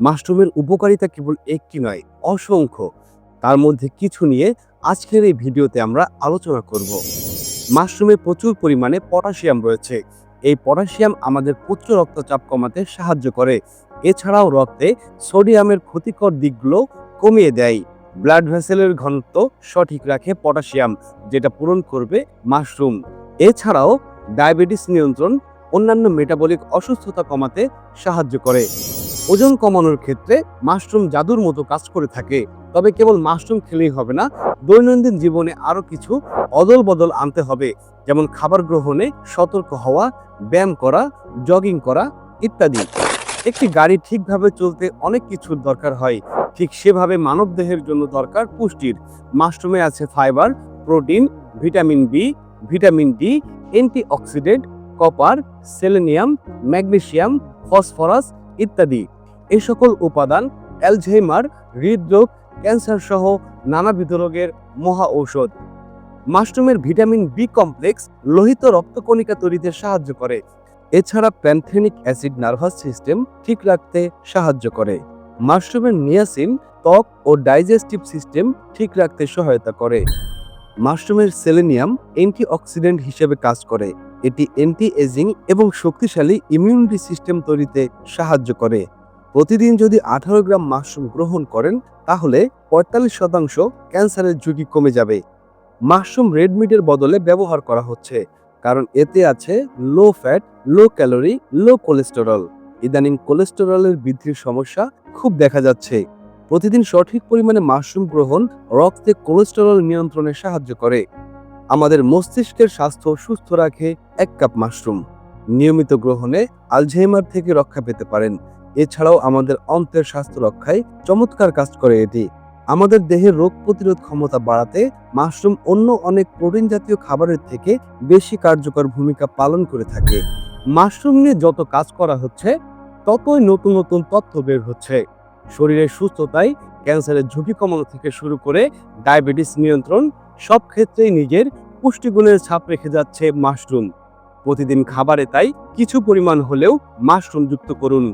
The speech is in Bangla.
মাশরুমের উপকারিতা কেবল একটি নয়, অসংখ্য। তার মধ্যে কিছু নিয়ে আজকের এই ভিডিওতে আমরা আলোচনা করব। মাশরুমে প্রচুর পরিমাণে পটাশিয়াম রয়েছে। এই পটাশিয়াম আমাদের উচ্চ রক্তচাপ কমাতে সাহায্য করে। এছাড়াও রক্তে সোডিয়ামের ক্ষতিকর দিকগুলো কমিয়ে দেয়। ব্লাড ভেসেলের ঘনত্ব সঠিক রাখে পটাশিয়াম, যেটা পূরণ করবে মাশরুম। এছাড়াও ডায়াবেটিস নিয়ন্ত্রণ অন্যান্য মেটাবলিক অসুস্থতা কমাতে সাহায্য করে। ওজন কমানোর ক্ষেত্রে মাশরুম জাদুর মতো কাজ করে থাকে। তবে কেবল মাশরুম খেলেই হবে না, দৈনন্দিন জীবনে আরও কিছু অদল বদল আনতে হবে। যেমন খাবার গ্রহণে সতর্ক হওয়া, ব্যায়াম করা, জগিং করা ইত্যাদি। একটি গাড়ি ঠিকভাবে চলতে অনেক কিছুর দরকার হয়। ঠিক সেভাবে মানবদেহের জন্য দরকার পুষ্টির। মাশরুমে আছে fibre, protein, vitamin B, vitamin D, antioxidant, copper, selenium magnesium phosphorus ইত্যাদি। এই সকল উপাদান অ্যালঝেইমার, হৃদরোগ ক্যান্সার সহ নানাবিধ রোগের মহা ঔষধ। মাশরুমের ভিটামিন বি কমপ্লেক্স লোহিত রক্তকণিকা তৈরিতে সাহায্য করে। এছাড়া প্যানথেনিক অ্যাসিড নার্ভাস সিস্টেম ঠিক রাখতে সাহায্য করে। মাশরুমের নিয়াসিন, ত্বক ও ডাইজেস্টিভ সিস্টেম ঠিক রাখতে সহায়তা করে। মাশরুমের সেলেনিয়াম অ্যান্টিঅক্সিডেন্ট হিসেবে কাজ করে। এটি অ্যান্টি এজিং এবং শক্তিশালী ইমিউনিটি সিস্টেম তৈরিতে সাহায্য করে। প্রতিদিন যদি আঠারো গ্রাম মাশরুম গ্রহণ করেন, তাহলে পঁয়তাল্লিশ শতাংশ ক্যান্সারের ঝুঁকি কমে যাবে। মাশরুম রেড মিটের বদলে ব্যবহার করা হচ্ছে, কারণ এতে আছে low fat, low calorie, low cholesterol. ইদানিং কোলেস্টেরলের বৃদ্ধির সমস্যা খুব দেখা যাচ্ছে। প্রতিদিন সঠিক পরিমাণে মাশরুম গ্রহণ রক্তে কোলেস্টেরল নিয়ন্ত্রণে সাহায্য করে। আমাদের মস্তিষ্কের স্বাস্থ্য সুস্থ রাখে এক কাপ মাশরুম। নিয়মিত গ্রহণে আলঝেইমার থেকে রক্ষা পেতে পারেন। এছাড়াও আমাদের অন্ত্রের স্বাস্থ্য রক্ষায় চমৎকার কাজ করে এটি। আমাদের দেহের রোগ প্রতিরোধ ক্ষমতা বাড়াতে মাশরুম অন্য অনেক প্রোটিন জাতীয় খাবারের থেকে বেশি কার্যকর ভূমিকা পালন করে থাকে। মাশরুম নিয়ে যত কাজ করা হচ্ছে, ততই নতুন নতুন তথ্য বের হচ্ছে। শরীরের সুস্থতায় ক্যান্সারের ঝুঁকি কমানো থেকে শুরু করে ডায়াবেটিস নিয়ন্ত্রণ সব ক্ষেত্রেই নিজের পুষ্টিগুণের ছাপ রেখে যাচ্ছে মাশরুম। প্রতিদিন খাবারে তাই কিছু পরিমাণ হলেও মাশরুম যুক্ত করুন।